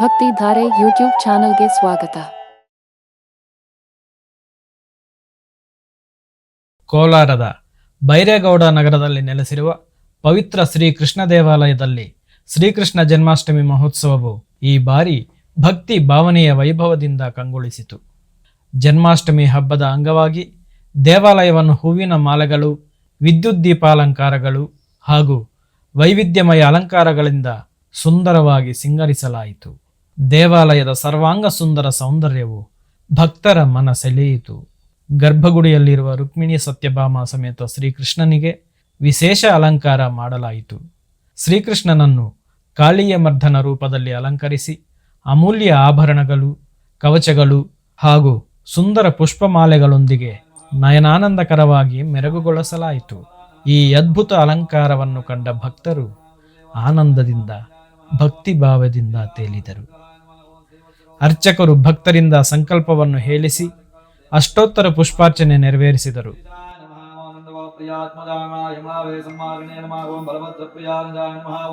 ಭಕ್ತಿ ಧಾರೆ ಯೂಟ್ಯೂಬ್ ಚಾನಲ್ಗೆ ಸ್ವಾಗತ. ಕೋಲಾರದ ಬೈರೇಗೌಡ ನಗರದಲ್ಲಿ ನೆಲೆಸಿರುವ ಪವಿತ್ರ ಶ್ರೀ ಕೃಷ್ಣ ದೇವಾಲಯದಲ್ಲಿ ಶ್ರೀಕೃಷ್ಣ ಜನ್ಮಾಷ್ಟಮಿ ಮಹೋತ್ಸವವು ಈ ಬಾರಿ ಭಕ್ತಿ ಭಾವನೆಯ ವೈಭವದಿಂದ ಕಂಗೊಳಿಸಿತು. ಜನ್ಮಾಷ್ಟಮಿ ಹಬ್ಬದ ಅಂಗವಾಗಿ ದೇವಾಲಯವನ್ನು ಹೂವಿನ ಮಾಲೆಗಳು, ವಿದ್ಯುತ್ ದೀಪಾಲಂಕಾರಗಳು ಹಾಗೂ ವೈವಿಧ್ಯಮಯ ಅಲಂಕಾರಗಳಿಂದ ಸುಂದರವಾಗಿ ಸಿಂಗರಿಸಲಾಯಿತು. ದೇವಾಲಯದ ಸರ್ವಾಂಗ ಸುಂದರ ಸೌಂದರ್ಯವು ಭಕ್ತರ ಮನ ಸೆಳೆಯಿತು. ಗರ್ಭಗುಡಿಯಲ್ಲಿರುವ ರುಕ್ಮಿಣಿ ಸತ್ಯಭಾಮ ಸಮೇತ ಶ್ರೀಕೃಷ್ಣನಿಗೆ ವಿಶೇಷ ಅಲಂಕಾರ ಮಾಡಲಾಯಿತು. ಶ್ರೀಕೃಷ್ಣನನ್ನು ಕಾಳಿಯ ಮರ್ಧನ ರೂಪದಲ್ಲಿ ಅಲಂಕರಿಸಿ ಅಮೂಲ್ಯ ಆಭರಣಗಳು, ಕವಚಗಳು ಹಾಗೂ ಸುಂದರ ಪುಷ್ಪಮಾಲೆಗಳೊಂದಿಗೆ ನಯನಾನಂದಕರವಾಗಿ ಮೆರಗುಗೊಳಿಸಲಾಯಿತು. ಈ ಅದ್ಭುತ ಅಲಂಕಾರವನ್ನು ಕಂಡ ಭಕ್ತರು ಆನಂದದಿಂದ, ಭಕ್ತಿಭಾವದಿಂದ ತೇಲಿದರು. ಅರ್ಚಕರು ಭಕ್ತರಿಂದ ಸಂಕಲ್ಪವನ್ನು ಹೇಳಿಸಿ ಅಷ್ಟೋತ್ತರ ಪುಷ್ಪಾರ್ಚನೆ ನೆರವೇರಿಸಿದರು. ಸಂಮಾರಣೆ ನಮಃ ಬಲಭದ್ರಪ್ರಿಯಾಯ ನಮಃ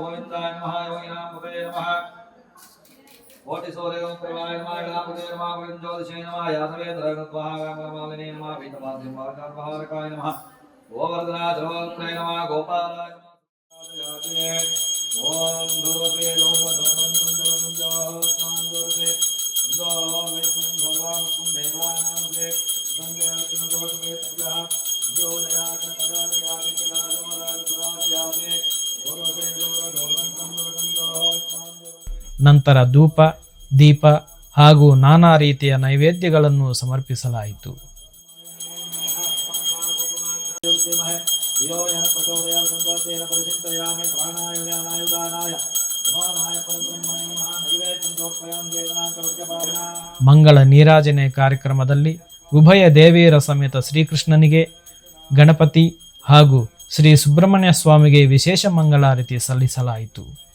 ಗೋವಿಂದಾಯ ನಮಃ ಯೋಗಿನಾಂ ನಮಃ ஓட்டி சூரியகம் ஜோதிஷேனமாயாசவேந்திரமாலினே நமா பீதமாசி பார்க்காரகாய நம கோவர்தனா திரவத்ரே நம கோபாலாய ஓம் பகவதே லோகதர்பந்தம் ஜோதிஷம் ஜோத்மான் ஜோதிஷே ನಂತರ ಧೂಪ, ದೀಪ ಹಾಗೂ ನಾನಾ ರೀತಿಯ ನೈವೇದ್ಯಗಳನ್ನು ಸಮರ್ಪಿಸಲಾಯಿತು. ಮಂಗಳ ನೀರಾಜನೆ ಕಾರ್ಯಕ್ರಮದಲ್ಲಿ ಉಭಯ ದೇವಿಯರ ಸಮೇತ ಶ್ರೀಕೃಷ್ಣನಿಗೆ, ಗಣಪತಿ ಹಾಗೂ ಶ್ರೀ ಸುಬ್ರಹ್ಮಣ್ಯ ಸ್ವಾಮಿಗೆ ವಿಶೇಷ ಮಂಗಳಾರತಿ ಸಲ್ಲಿಸಲಾಯಿತು.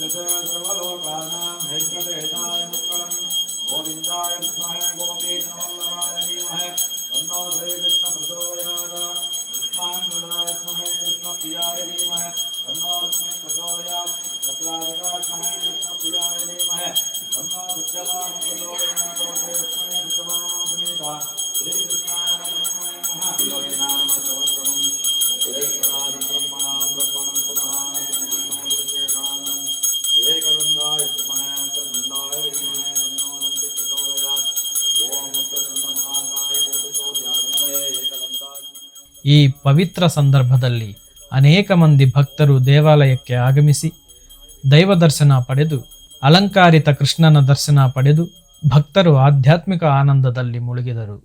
यस्य सर्वलोकानां हैष्णदेशाय मङ्गलम् गोविन्दाय विद्महे गोपीकृष्णवल्लभाय धीमहे तन्नो श्रीकृष्णप्रचोदयात् कृष्णाङ्गदाय स्महे कृष्णप्रियाय धीमहे तन्नो लक्ष्मी प्रचोदयात् तत्राधिकास्महे कृष्णप्रियाय धीमहे तन्नो सत्यवान् प्रचोदयात् लक्ष्मणे सत्यवान् सुनीता श्रीकृष्ण ಈ ಪವಿತ್ರ ಸಂದರ್ಭದಲ್ಲಿ ಅನೇಕ ಮಂದಿ ಭಕ್ತರು ದೇವಾಲಯಕ್ಕೆ ಆಗಮಿಸಿ ದೈವ ದರ್ಶನ ಪಡೆದು, ಅಲಂಕಾರಿತ ಕೃಷ್ಣನ ದರ್ಶನ ಪಡೆದು ಭಕ್ತರು ಆಧ್ಯಾತ್ಮಿಕ ಆನಂದದಲ್ಲಿ ಮುಳುಗಿದರು.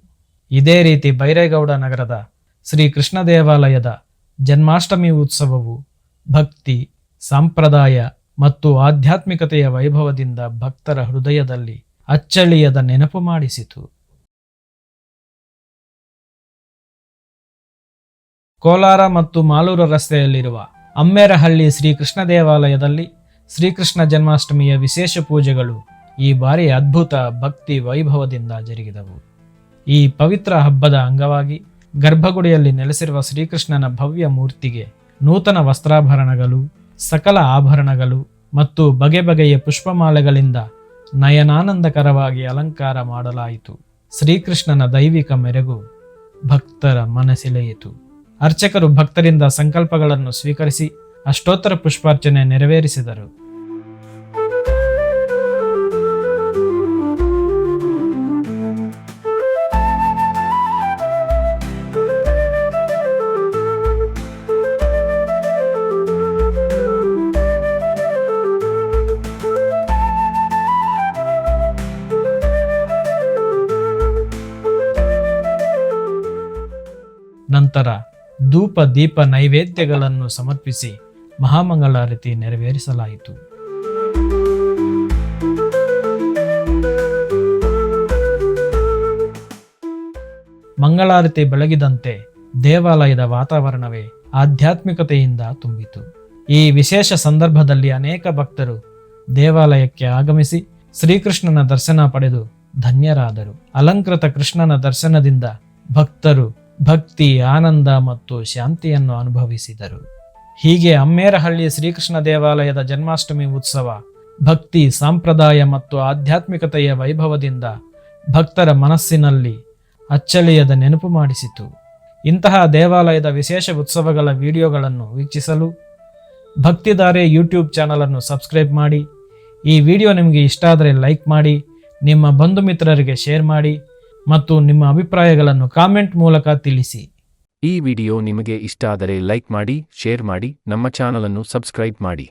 ಇದೇ ರೀತಿ ಬೈರೇಗೌಡ ನಗರದ ಶ್ರೀ ಕೃಷ್ಣ ದೇವಾಲಯದ ಜನ್ಮಾಷ್ಟಮಿ ಉತ್ಸವವು ಭಕ್ತಿ, ಸಂಪ್ರದಾಯ ಮತ್ತು ಆಧ್ಯಾತ್ಮಿಕತೆಯ ವೈಭವದಿಂದ ಭಕ್ತರ ಹೃದಯದಲ್ಲಿ ಅಚ್ಚಳಿಯದ ನೆನಪು ಮಾಡಿಸಿತು. ಕೋಲಾರ ಮತ್ತು ಮಾಲೂರು ರಸ್ತೆಯಲ್ಲಿರುವ ಅಮ್ಮೇರಹಳ್ಳಿ ಶ್ರೀಕೃಷ್ಣ ದೇವಾಲಯದಲ್ಲಿ ಶ್ರೀಕೃಷ್ಣ ಜನ್ಮಾಷ್ಟಮಿಯ ವಿಶೇಷ ಪೂಜೆಗಳು ಈ ಬಾರಿ ಅದ್ಭುತ ಭಕ್ತಿ ವೈಭವದಿಂದ ಜರುಗಿದವು. ಈ ಪವಿತ್ರ ಹಬ್ಬದ ಅಂಗವಾಗಿ ಗರ್ಭಗುಡಿಯಲ್ಲಿ ನೆಲೆಸಿರುವ ಶ್ರೀಕೃಷ್ಣನ ಭವ್ಯ ಮೂರ್ತಿಗೆ ನೂತನ ವಸ್ತ್ರಾಭರಣಗಳು, ಸಕಲ ಆಭರಣಗಳು ಮತ್ತು ಬಗೆ ಬಗೆಯ ಪುಷ್ಪಮಾಲೆಗಳಿಂದ ನಯನಾನಂದಕರವಾಗಿ ಅಲಂಕಾರ ಮಾಡಲಾಯಿತು. ಶ್ರೀಕೃಷ್ಣನ ದೈವಿಕ ಮೆರೆಗು ಭಕ್ತರ ಮನಸೆಳೆಯಿತು ಅರ್ಚಕರು ಭಕ್ತರಿಂದ ಸಂಕಲ್ಪಗಳನ್ನು ಸ್ವೀಕರಿಸಿ ಅಷ್ಟೋತ್ತರ ಪುಷ್ಪಾರ್ಚನೆ ನೆರವೇರಿಸಿದರು. ನಂತರ ಧೂಪ, ದೀಪ, ನೈವೇದ್ಯಗಳನ್ನು ಸಮರ್ಪಿಸಿ ಮಹಾಮಂಗಳಾರತಿ ನೆರವೇರಿಸಲಾಯಿತು. ಮಂಗಳಾರತಿ ಬೆಳಗಿದಂತೆ ದೇವಾಲಯದ ವಾತಾವರಣವೇ ಆಧ್ಯಾತ್ಮಿಕತೆಯಿಂದ ತುಂಬಿತು. ಈ ವಿಶೇಷ ಸಂದರ್ಭದಲ್ಲಿ ಅನೇಕ ಭಕ್ತರು ದೇವಾಲಯಕ್ಕೆ ಆಗಮಿಸಿ ಶ್ರೀಕೃಷ್ಣನ ದರ್ಶನ ಪಡೆದು ಧನ್ಯರಾದರು. ಅಲಂಕೃತ ಕೃಷ್ಣನ ದರ್ಶನದಿಂದ ಭಕ್ತರು ಭಕ್ತಿ, ಆನಂದ ಮತ್ತು ಶಾಂತಿಯನ್ನು ಅನುಭವಿಸಿದರು. ಹೀಗೆ ಅಮ್ಮೇರಹಳ್ಳಿ ಶ್ರೀಕೃಷ್ಣ ದೇವಾಲಯದ ಜನ್ಮಾಷ್ಟಮಿ ಉತ್ಸವ, ಭಕ್ತಿ, ಸಂಪ್ರದಾಯ ಮತ್ತು ಆಧ್ಯಾತ್ಮಿಕತೆಯ ವೈಭವದಿಂದ ಭಕ್ತರ ಮನಸ್ಸಿನಲ್ಲಿ ಅಚ್ಚಳಿಯದ ನೆನಪು ಮಾಡಿಸಿತು. ಇಂತಹ ದೇವಾಲಯದ ವಿಶೇಷ ಉತ್ಸವಗಳ ವಿಡಿಯೋಗಳನ್ನು ವೀಕ್ಷಿಸಲು ಭಕ್ತಿಧಾರೆ ಯೂಟ್ಯೂಬ್ ಚಾನಲನ್ನು ಸಬ್ಸ್ಕ್ರೈಬ್ ಮಾಡಿ, ಈ ವಿಡಿಯೋ ನಿಮಗೆ ಇಷ್ಟ ಆದರೆ ಲೈಕ್ ಮಾಡಿ, ನಿಮ್ಮ ಬಂಧು ಮಿತ್ರರಿಗೆ ಶೇರ್ ಮಾಡಿ ಮತ್ತು ನಿಮ್ಮ ಅಭಿಪ್ರಾಯಗಳನ್ನು ಕಾಮೆಂಟ್ ಮೂಲಕ ತಿಳಿಸಿ. ಈ ವಿಡಿಯೋ ನಿಮಗೆ ಇಷ್ಟ ಆದರೆ ಲೈಕ್ ಮಾಡಿ, ಶೇರ್ ಮಾಡಿ, ನಮ್ಮ ಚಾನಲನ್ನು ಸಬ್ಸ್ಕ್ರೈಬ್ ಮಾಡಿ.